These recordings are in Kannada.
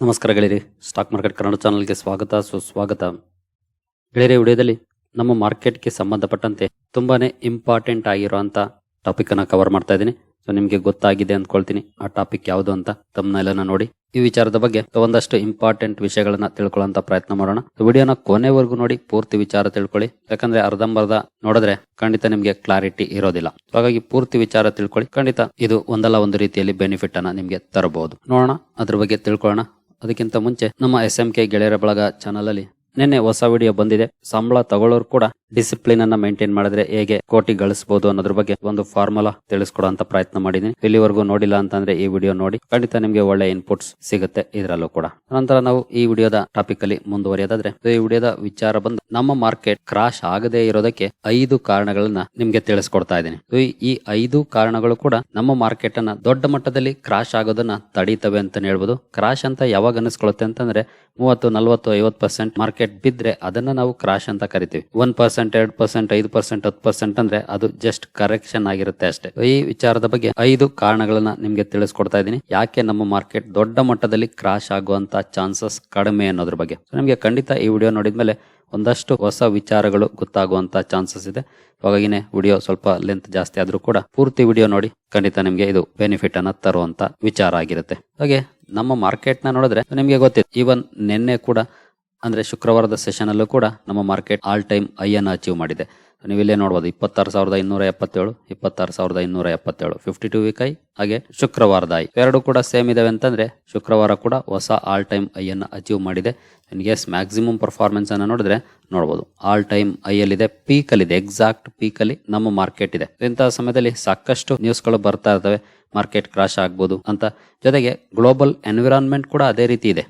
ನಮಸ್ಕಾರ ಗೆಳೆಯರಿ. ಸ್ಟಾಕ್ ಮಾರ್ಕೆಟ್ ಕನ್ನಡ ಚಾನಲ್ಗೆ ಸ್ವಾಗತ, ಸುಸ್ವಾಗತ. ಗೆಳೆಯರಿ, ವಿಡಿಯೋದಲ್ಲಿ ನಮ್ಮ ಮಾರ್ಕೆಟ್ಗೆ ಸಂಬಂಧಪಟ್ಟಂತೆ ತುಂಬಾನೇ ಇಂಪಾರ್ಟೆಂಟ್ ಆಗಿರುವಂತ ಟಾಪಿಕ್ ಅನ್ನ ಕವರ್ ಮಾಡ್ತಾ ಇದ್ದೀನಿ. ಸೊ ನಿಮಗೆ ಗೊತ್ತಾಗಿದೆ ಅಂದ್ಕೊಳ್ತೀನಿ ಆ ಟಾಪಿಕ್ ಯಾವುದು ಅಂತ ತಮ್ಮನೆಲ್ಲನ ನೋಡಿ. ಈ ವಿಚಾರದ ಬಗ್ಗೆ ಒಂದಷ್ಟು ಇಂಪಾರ್ಟೆಂಟ್ ವಿಷಯಗಳನ್ನ ತಿಳ್ಕೊಳ್ಳೋಂತ ಪ್ರಯತ್ನ ಮಾಡೋಣ. ವಿಡಿಯೋನ ಕೊನೆವರೆಗೂ ನೋಡಿ, ಪೂರ್ತಿ ವಿಚಾರ ತಿಳ್ಕೊಳ್ಳಿ. ಯಾಕಂದ್ರೆ ಅರ್ಧಂಬರ್ಧ ನೋಡಿದ್ರೆ ಖಂಡಿತ ನಿಮಗೆ ಕ್ಲಾರಿಟಿ ಇರೋದಿಲ್ಲ. ಹಾಗಾಗಿ ಪೂರ್ತಿ ವಿಚಾರ ತಿಳ್ಕೊಳ್ಳಿ. ಖಂಡಿತ ಇದು ಒಂದಲ್ಲ ಒಂದು ರೀತಿಯಲ್ಲಿ ಬೆನಿಫಿಟ್ ಅನ್ನ ನಿಮಗೆ ತರಬಹುದು. ನೋಡೋಣ, ಅದ್ರ ಬಗ್ಗೆ ತಿಳ್ಕೊಳ್ಳೋಣ. ಅದಕ್ಕಿಂತ ಮುಂಚೆ ನಮ್ಮ ಎಸ್ ಎಂ ಕೆ ಗೆಳೆಯರ ಬಳಗ ಚಾನಲ್ ಅಲ್ಲಿ ನಿನ್ನೆ ಹೊಸ ವಿಡಿಯೋ ಬಂದಿದೆ. ಸಂಬಳ ತಗೊಳ್ಳೋರು ಕೂಡ ಡಿಸಿಪ್ಲಿನ್ ಅನ್ನ ಮೇಂಟೈನ್ ಮಾಡಿದ್ರೆ ಹೇಗೆ ಕೋಟಿ ಗಳಿಸಬಹುದು ಅನ್ನೋದ್ರ ಬಗ್ಗೆ ಒಂದು ಫಾರ್ಮುಲಾ ತಿಳಿಸ್ಕೊಡುವಂತ ಪ್ರಯತ್ನ ಮಾಡಿದೀನಿ. ಇಲ್ಲಿವರೆಗೂ ನೋಡಿಲ್ಲ ಅಂತಂದ್ರೆ ಈ ವಿಡಿಯೋ ನೋಡಿ. ಖಂಡಿತ ನಿಮಗೆ ಒಳ್ಳೆ ಇನ್ಪುಟ್ಸ್ ಸಿಗುತ್ತೆ ಇದರಲ್ಲೂ ಕೂಡ. ನಂತರ ನಾವು ಈ ವಿಡಿಯೋದ ಟಾಪಿಕ್ ಅಲ್ಲಿ ಮುಂದುವರಿಯೋದಾದ್ರೆ, ಈ ವಿಡಿಯೋದ ವಿಚಾರ ಬಂದು ನಮ್ಮ ಮಾರ್ಕೆಟ್ ಕ್ರಾಶ್ ಆಗದೆ ಇರೋದಕ್ಕೆ ಐದು ಕಾರಣಗಳನ್ನ ನಿಮ್ಗೆ ತಿಳಿಸ್ಕೊಡ್ತಾ ಇದ್ದೀನಿ. ಈ- ಐದು ಕಾರಣಗಳು ಕೂಡ ನಮ್ಮ ಮಾರ್ಕೆಟ್ ಅನ್ನ ದೊಡ್ಡ ಮಟ್ಟದಲ್ಲಿ ಕ್ರಾಶ್ ಆಗೋದನ್ನ ತಡೀತವೆ ಅಂತ ಹೇಳ್ಬೋದು. ಕ್ರಾಶ್ ಅಂತ ಯಾವಾಗ ಅನಿಸ್ಕೊಳ್ಳುತ್ತೆ ಅಂತಂದ್ರೆ ಮೂವತ್ತು, ನಲ್ವತ್ತು, ಐವತ್ತು ಪರ್ಸೆಂಟ್ ಮಾರ್ಕೆಟ್ ಬಿದ್ರೆ ಅದನ್ನ ನಾವು ಕ್ರಾಶ್ ಅಂತ ಕರಿತೀವಿ. ಒನ್ ಪರ್ಸೆಂಟ್ ಎರಡ್ ಪರ್ಸೆಂಟ್ ಐದು ಪರ್ಸೆಂಟ್ ಹತ್ತು ಪರ್ಸೆಂಟ್ ಅಂದ್ರೆ ಅದು ಜಸ್ಟ್ ಕರೆಕ್ಷನ್ ಆಗಿರುತ್ತೆ ಅಷ್ಟೇ. ಈ ವಿಚಾರದ ಬಗ್ಗೆ ಐದು ಕಾರಣಗಳನ್ನ ನಿಮ್ಗೆ ತಿಳಿಸ್ಕೊಡ್ತಾ ಇದ್ದೀನಿ. ಯಾಕೆ ನಮ್ಮ ಮಾರ್ಕೆಟ್ ದೊಡ್ಡ ಮಟ್ಟದಲ್ಲಿ ಕ್ರಾಶ್ ಆಗುವಂತ ಚಾನ್ಸಸ್ ಕಡಿಮೆ ಅನ್ನೋದ್ರ ಬಗ್ಗೆ. ನಿಮಗೆ ನಿಮ್ಗೆ ಖಂಡಿತ ಈ ವಿಡಿಯೋ ನೋಡಿದ್ಮೇಲೆ ಒಂದಷ್ಟು ಹೊಸ ವಿಚಾರಗಳು ಗೊತ್ತಾಗುವಂತ ಚಾನ್ಸಸ್ ಇದೆ. ಹಾಗಾಗಿನೇ ವಿಡಿಯೋ ಸ್ವಲ್ಪ ಲೆಂತ್ ಜಾಸ್ತಿ ಆದ್ರೂ ಕೂಡ ಪೂರ್ತಿ ವಿಡಿಯೋ ನೋಡಿ ಖಂಡಿತ ನಿಮ್ಗೆ ಇದು ಬೆನಿಫಿಟ್ ಅನ್ನ ತರುವಂತ ವಿಚಾರ ಆಗಿರುತ್ತೆ. ಹಾಗೆ ನಮ್ಮ ಮಾರ್ಕೆಟ್ನ ನೋಡಿದ್ರೆ ನಿಮಗೆ ಗೊತ್ತಿದೆ. ಈವನ್ ನಿನ್ನೆ ಕೂಡ ಅಂದ್ರೆ ಶುಕ್ರವಾರದ ಸೆಷನ್ ಅಲ್ಲೂ ಕೂಡ ನಮ್ಮ ಮಾರ್ಕೆಟ್ ಆಲ್ ಟೈಮ್ ಐಯನ್ನು ಅಚೀವ್ ಮಾಡಿದೆ. ನೀವಿಲ್ಲೇ ನೋಡ್ಬೋದು, ಇಪ್ಪತ್ತಾರು ಸಾವಿರದ ಇನ್ನೂರ ಎಪ್ಪತ್ತೇಳು, ಇಪ್ಪತ್ತಾರು ಸಾವಿರದ ಇನ್ನೂರ ಎಪ್ಪತ್ತೇಳು ಫಿಫ್ಟಿ ಟು ವೀಕ್ ಐ ಹಾಗೆ ಶುಕ್ರವಾರದ ಐ ಎರಡು ಕೂಡ ಸೇಮ್ ಇದಾವೆ ಅಂತಂದ್ರೆ ಶುಕ್ರವಾರ ಕೂಡ ಹೊಸ ಆಲ್ ಟೈಮ್ ಐಯನ್ನು ಅಚೀವ್ ಮಾಡಿದೆ. ಎಸ್ ಮ್ಯಾಕ್ಸಿಮಮ್ ಪರ್ಫಾರ್ಮೆನ್ಸನ್ನು ನೋಡಿದ್ರೆ ನೋಡಬಹುದು ಆಲ್ ಟೈಮ್ ಐ ಪೀಕಲ್ಲಿದೆ ಎಕ್ಸಾಕ್ಟ್ ಪೀಕ್ ಅಲ್ಲಿ ನಮ್ಮ ಮಾರ್ಕೆಟ್ ಇದೆ. ಇಂತಹ ಸಮಯದಲ್ಲಿ ಸಾಕಷ್ಟು ನ್ಯೂಸ್ಗಳು ಬರ್ತಾ ಇರ್ತವೆ. ಮಾರ್ಕೆಟ್ ಕ್ರಾಶ್ ಆಗ್ಬೋದು ಅಂತ. ಜೊತೆಗೆ ಗ್ಲೋಬಲ್ ಎನ್ವಿರಾನ್ಮೆಂಟ್ ಕೂಡ ಅದೇ ರೀತಿ ಇದೆ.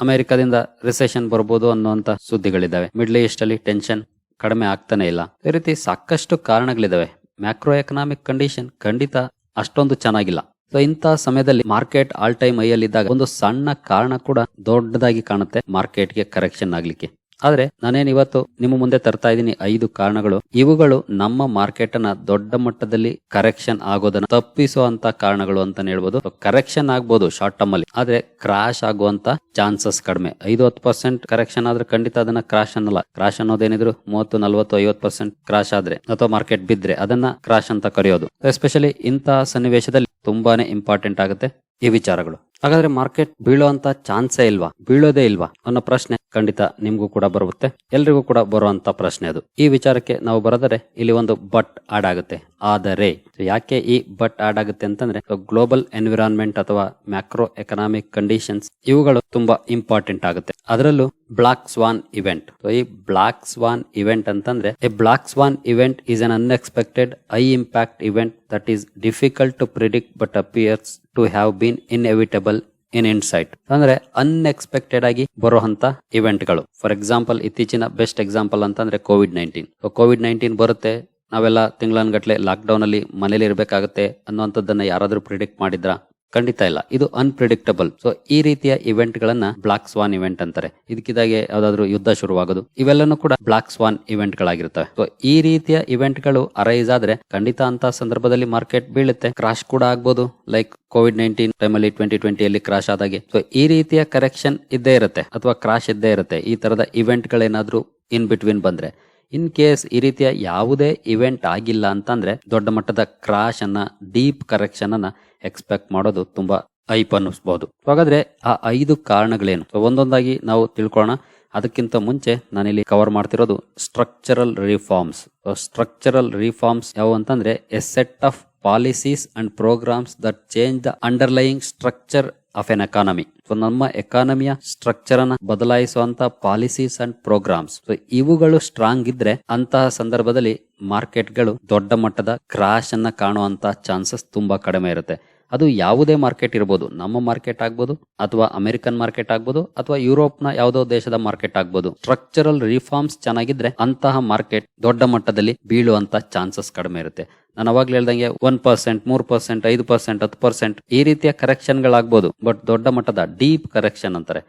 ಅಮೆರಿಕದಿಂದ ರಿಸೆಷನ್ ಬರ್ಬೋದು ಅನ್ನುವಂತ ಸುದ್ದಿಗಳಿದ್ದಾವೆ. ಮಿಡ್ಲ್ ಈಸ್ಟ್ ಅಲ್ಲಿ ಟೆನ್ಷನ್ ಕಡಿಮೆ ಆಗ್ತಾನೆ ಇಲ್ಲ. ಈ ರೀತಿ ಸಾಕಷ್ಟು ಕಾರಣಗಳಿದಾವೆ ಮ್ಯಾಕ್ರೋ ಎಕನಾಮಿಕ್ ಕಂಡೀಷನ್ ಖಂಡಿತ ಅಷ್ಟೊಂದು ಚೆನ್ನಾಗಿಲ್ಲ. ಸೊ ಇಂತಹ ಸಮಯದಲ್ಲಿ ಮಾರ್ಕೆಟ್ ಆಲ್ ಟೈಮ್ ಇದ್ದಾಗ ಒಂದು ಸಣ್ಣ ಕಾರಣ ಕೂಡ ದೊಡ್ಡದಾಗಿ ಕಾಣುತ್ತೆ ಮಾರ್ಕೆಟ್ಗೆ ಕರೆಕ್ಷನ್ ಆಗ್ಲಿಕ್ಕೆ. ಆದ್ರೆ ನಾನೇನು ಇವತ್ತು ನಿಮ್ಮ ಮುಂದೆ ತರ್ತಾ ಇದ್ದೀನಿ ಐದು ಕಾರಣಗಳು. ಇವುಗಳು ನಮ್ಮ ಮಾರ್ಕೆಟ್ ಅನ್ನ ದೊಡ್ಡ ಮಟ್ಟದಲ್ಲಿ ಕರೆಕ್ಷನ್ ಆಗೋದನ್ನ ತಪ್ಪಿಸುವಂತ ಕಾರಣಗಳು ಅಂತ ಹೇಳ್ಬೋದು. ಕರೆಕ್ಷನ್ ಆಗ್ಬೋದು ಶಾರ್ಟ್ ಟರ್ಮ್ ಅಲ್ಲಿ. ಆದ್ರೆ ಕ್ರಾಶ್ ಆಗುವಂತ ಚಾನ್ಸಸ್ ಕಡಿಮೆ. ಐದು ಹತ್ತು ಪರ್ಸೆಂಟ್ ಕರೆಕ್ಷನ್ ಆದ್ರೆ ಖಂಡಿತ ಅದನ್ನ ಕ್ರಾಶ್ ಅನ್ನಲ್ಲ. ಕ್ರಾಶ್ ಅನ್ನೋದೇನಿದ್ರು ಮೂವತ್ತು, ನಲ್ವತ್ತು, ಐವತ್ತು ಪರ್ಸೆಂಟ್ ಕ್ರಾಶ್ ಆದ್ರೆ ಅಥವಾ ಮಾರ್ಕೆಟ್ ಬಿದ್ರೆ ಅದನ್ನ ಕ್ರಾಶ್ ಅಂತ ಕರೆಯೋದು. ಎಸ್ಪೆಷಲಿ ಇಂತಹ ಸನ್ನಿವೇಶದಲ್ಲಿ ತುಂಬಾನೇ ಇಂಪಾರ್ಟೆಂಟ್ ಆಗುತ್ತೆ ಈ ವಿಚಾರಗಳು. ಹಾಗಾದ್ರೆ ಮಾರ್ಕೆಟ್ ಬೀಳುವಂತ ಚಾನ್ಸೇ ಇಲ್ವಾ? ಬೀಳೋದೇ ಇಲ್ವಾ? ಅನ್ನೋ ಪ್ರಶ್ನೆ ಖಂಡಿತ ನಿಮ್ಗೂ ಕೂಡ ಬರುತ್ತೆ. ಎಲ್ರಿಗೂ ಕೂಡ ಬರುವಂತ ಪ್ರಶ್ನೆ ಅದು. ಈ ವಿಚಾರಕ್ಕೆ ನಾವು ಬರೆದರೆ ಇಲ್ಲಿ ಒಂದು ಬಟ್ ಆಡ್ ಆಗುತ್ತೆ. ಆದರೆ ಯಾಕೆ ಈ ಬಟ್ ಆಡ್ ಆಗುತ್ತೆ ಅಂತಂದ್ರೆ ಗ್ಲೋಬಲ್ ಎನ್ವಿರಾನ್ಮೆಂಟ್ ಅಥವಾ ಮ್ಯಾಕ್ರೋ ಎಕನಾಮಿಕ್ ಕಂಡೀಷನ್ಸ್ ಇವುಗಳು ತುಂಬಾ ಇಂಪಾರ್ಟೆಂಟ್ ಆಗುತ್ತೆ. ಅದರಲ್ಲೂ ಬ್ಲಾಕ್ ಸ್ವಾನ್ ಇವೆಂಟ್ ಈ ಬ್ಲಾಕ್ ಸ್ವಾನ್ ಇವೆಂಟ್ ಅಂತಂದ್ರೆ a black swan event is an unexpected high impact event that is difficult to predict but appears to have been inevitable in insight ಅಂದ್ರೆ ಅನ್ಎಕ್ಸ್ಪೆಕ್ಟೆಡ್ ಆಗಿ ಬರುವಂತ ಇವೆಂಟ್ಗಳು ಫಾರ್ ಎಕ್ಸಾಂಪಲ್ ಇತ್ತೀಚಿನ ಬೆಸ್ಟ್ ಎಕ್ಸಾಂಪಲ್ ಅಂತಂದ್ರೆ ಕೋವಿಡ್ ನೈನ್ಟೀನ್ ಕೋವಿಡ್ ನೈನ್ಟೀನ್ ಬರುತ್ತೆ, ನಾವೆಲ್ಲ ತಿಂಗಳನ್ಗಟ್ಲೆ ಲಾಕ್ ಡೌನ್ ಅಲ್ಲಿ ಮನೇಲಿ ಇರಬೇಕಾಗುತ್ತೆ ಅನ್ನುವಂಥದ್ದನ್ನ ಯಾರಾದ್ರೂ ಪ್ರಿಡಿಕ್ಟ್ ಮಾಡಿದ್ರ? ಖಂಡಿತ ಇಲ್ಲ. ಇದು ಅನ್ಪ್ರಿಡಿಕ್ಟಬಲ್ ಸೊ ಈ ರೀತಿಯ ಇವೆಂಟ್ ಗಳನ್ನ ಬ್ಲಾಕ್ ಸ್ವಾನ್ ಇವೆಂಟ್ ಅಂತಾರೆ. ಇದಕ್ಕಿದಾಗೆ ಯಾವ್ದಾದ್ರು ಯುದ್ಧ ಶುರುವಾಗೋದು. ಇವೆಲ್ಲನೂ ಕೂಡ ಬ್ಲಾಕ್ ಸ್ವಾನ್ ಇವೆಂಟ್ ಗಳಾಗಿರ್ತವೆ ಸೊ ಈ ರೀತಿಯ ಇವೆಂಟ್ಗಳು ಅರೈಸ್ ಆದ್ರೆ ಖಂಡಿತ ಅಂತ ಸಂದರ್ಭದಲ್ಲಿ ಮಾರ್ಕೆಟ್ ಬೀಳುತ್ತೆ. ಕ್ರಾಶ್ ಕೂಡ ಆಗ್ಬೋದು. ಲೈಕ್ ಕೋವಿಡ್ ನೈನ್ಟೀನ್ ಟೈಮಲ್ಲಿ ಟ್ವೆಂಟಿ ಟ್ವೆಂಟಿಯಲ್ಲಿ ಕ್ರಾಶ್ ಆದಾಗೆ. ಸೊ ಈ ರೀತಿಯ ಕರೆಕ್ಷನ್ ಇದ್ದೇ ಇರುತ್ತೆ. ಅಥವಾ ಕ್ರಾಶ್ ಇದ್ದೇ ಇರುತ್ತೆ. ಈ ತರದ ಇವೆಂಟ್ ಗಳೇನಾದ್ರೂ ಇನ್ ಬಿಟ್ವೀನ್ ಬಂದ್ರೆ. ಇನ್ ಕೇಸ್ ಈ ರೀತಿಯ ಯಾವುದೇ ಇವೆಂಟ್ ಆಗಿಲ್ಲ ಅಂತಂದ್ರೆ ದೊಡ್ಡ ಮಟ್ಟದ ಕ್ರಾಶ್ ಅನ್ನ, ಡೀಪ್ ಕರೆಕ್ಷನ್ ಅನ್ನ ಎಕ್ಸ್ಪೆಕ್ಟ್ ಮಾಡೋದು ತುಂಬಾ ಐಪ್ ಅನ್ನಿಸ್ಬಹುದು ಹಾಗಾದ್ರೆ ಆ ಐದು ಕಾರಣಗಳೇನು? ಒಂದೊಂದಾಗಿ ನಾವು ತಿಳ್ಕೊಳ್ಳೋಣ ಅದಕ್ಕಿಂತ ಮುಂಚೆ ನಾನಿಲ್ಲಿ ಕವರ್ ಮಾಡ್ತಿರೋದು ಸ್ಟ್ರಕ್ಚರಲ್ ರಿಫಾರ್ಮ್ಸ್ ಸ್ಟ್ರಕ್ಚರಲ್ ರಿಫಾರ್ಮ್ಸ್ ಯಾವ ಅಂತಂದ್ರೆ a set of policies and programmes that change the underlying structure of an economy so ನಮ್ಮ ಎಕಾನಮಿಯ ಸ್ಟ್ರಕ್ಚರ್ ಅನ್ನ ಬದಲಾಯಿಸುವಂತ ಪಾಲಿಸೀಸ್ ಅಂಡ್ ಪ್ರೋಗ್ರಾಮ್ಸ್ ಸೊ ಇವುಗಳು ಸ್ಟ್ರಾಂಗ್ ಇದ್ರೆ ಅಂತಹ ಸಂದರ್ಭದಲ್ಲಿ ಮಾರ್ಕೆಟ್ಗಳು ದೊಡ್ಡ ಮಟ್ಟದ ಕ್ರಾಶ್ ಅನ್ನ ಕಾಣುವಂತ ಚಾನ್ಸಸ್ ತುಂಬಾ ಕಡಿಮೆ ಇರುತ್ತೆ. ಅದು ಯಾವುದೇ ಮಾರ್ಕೆಟ್ ಇರ್ಬೋದು. ನಮ್ಮ ಮಾರ್ಕೆಟ್ ಆಗ್ಬೋದು ಅಥವಾ ಅಮೆರಿಕನ್ ಮಾರ್ಕೆಟ್ ಆಗ್ಬೋದು ಅಥವಾ ಯುರೋಪ್ನ ಯಾವುದೋ ದೇಶದ ಮಾರ್ಕೆಟ್ ಆಗ್ಬೋದು. ಸ್ಟ್ರಕ್ಚರಲ್ ರಿಫಾರ್ಮ್ಸ್ ಚೆನ್ನಾಗಿದ್ರೆ ಅಂತಹ ಮಾರ್ಕೆಟ್ ದೊಡ್ಡ ಮಟ್ಟದಲ್ಲಿ ಬೀಳುವಂತ ಚಾನ್ಸಸ್ ಕಡಿಮೆ ಇರುತ್ತೆ. ನಾನು ಅವಾಗ್ಲೇ ಹೇಳ್ದಂಗೆ ಒನ್ ಪರ್ಸೆಂಟ್ ಮೂರ್ ಪರ್ಸೆಂಟ್ ಐದು ಪರ್ಸೆಂಟ್ ಹತ್ತು ಪರ್ಸೆಂಟ್ ಈ ರೀತಿಯ ಕರೆಕ್ಷನ್ ಗಳಾಗ್ಬೋದು. ಬಟ್ ದೊಡ್ಡ ಮಟ್ಟದ ಡೀಪ್ ಕರೆಕ್ಷನ್ ಅಂತಾರೆ.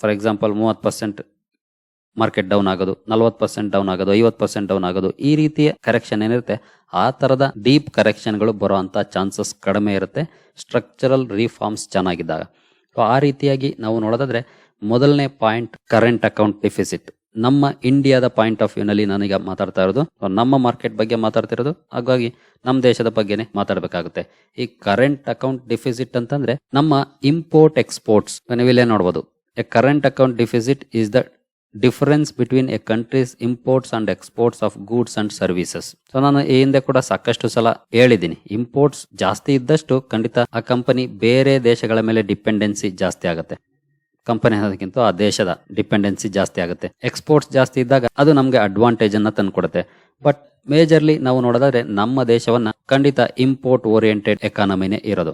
ಫಾರ್ ಎಕ್ಸಾಂಪಲ್ ಮೂವತ್ತು ಪರ್ಸೆಂಟ್ ಮಾರ್ಕೆಟ್ ಡೌನ್ ಆಗೋದು, ನಲ್ವತ್ತು ಪರ್ಸೆಂಟ್ ಡೌನ್ ಆಗೋದು, ಐವತ್ತು ಪರ್ಸೆಂಟ್ ಡೌನ್ ಆಗೋದು, ಈ ರೀತಿಯ ಕರೆಕ್ಷನ್ ಏನಿರುತ್ತೆ, ಆ ತರದ ಡೀಪ್ ಕರೆಕ್ಷನ್ಗಳು ಬರುವಂತ ಚಾನ್ಸಸ್ ಕಡಿಮೆ ಇರುತ್ತೆ ಸ್ಟ್ರಕ್ಚರಲ್ ರಿಫಾರ್ಮ್ಸ್ ಚೆನ್ನಾಗಿದ್ದಾಗ. ಸೊ ಆ ರೀತಿಯಾಗಿ ನಾವು ನೋಡೋದಾದ್ರೆ, ಮೊದಲನೇ ಪಾಯಿಂಟ್ ಕರೆಂಟ್ ಅಕೌಂಟ್ ಡಿಫಿಸಿಟ್ ನಮ್ಮ ಇಂಡಿಯಾದ ಪಾಯಿಂಟ್ ಆಫ್ ವ್ಯೂ ನಲ್ಲಿ ನಾನೀಗ ಮಾತಾಡ್ತಾ ಇರೋದು. ನಮ್ಮ ಮಾರ್ಕೆಟ್ ಬಗ್ಗೆ ಮಾತಾಡ್ತಿರೋದು ಹಾಗಾಗಿ ನಮ್ಮ ದೇಶದ ಬಗ್ಗೆನೇ ಮಾತಾಡಬೇಕಾಗುತ್ತೆ. ಈ ಕರೆಂಟ್ ಅಕೌಂಟ್ ಡಿಫಿಸಿಟ್ ಅಂತಂದ್ರೆ, ನಮ್ಮ ಇಂಪೋರ್ಟ್ ಎಕ್ಸ್ಪೋರ್ಟ್ಸ್ ನೀವಿಲ್ಲೇ ನೋಡಬಹುದು a current account deficit is the difference between a country's imports and exports of goods and services so ನಾನು ಈ ಹಿಂದೆ ಕೂಡ ಸಾಕಷ್ಟು ಸಲ ಹೇಳಿದ್ದೀನಿ. ಇಂಪೋರ್ಟ್ಸ್ ಜಾಸ್ತಿ ಇದ್ದಷ್ಟು ಖಂಡಿತ ಆ ಕಂಪನಿ ಬೇರೆ ದೇಶಗಳ ಮೇಲೆ ಡಿಪೆಂಡೆನ್ಸಿ ಜಾಸ್ತಿ ಆಗುತ್ತೆ. ಕಂಪನಿ ಅನ್ನೋದಕ್ಕಿಂತ ಆ ದೇಶದ ಡಿಪೆಂಡೆನ್ಸಿ ಜಾಸ್ತಿ ಆಗುತ್ತೆ. ಎಕ್ಸ್ಪೋರ್ಟ್ಸ್ ಜಾಸ್ತಿ ಇದ್ದಾಗ ಅದು ನಮಗೆ ಅಡ್ವಾಂಟೇಜ್ ಅನ್ನ ತಂದ್ಕೊಡುತ್ತೆ. ಬಟ್ ಮೇಜರ್ಲಿ ನಾವು ನೋಡೋದಾದ್ರೆ ನಮ್ಮ ದೇಶವನ್ನ ಖಂಡಿತ ಇಂಪೋರ್ಟ್ ಓರಿಯೆಂಟೆಡ್ ಎಕಾನಮಿನೇ ಇರೋದು.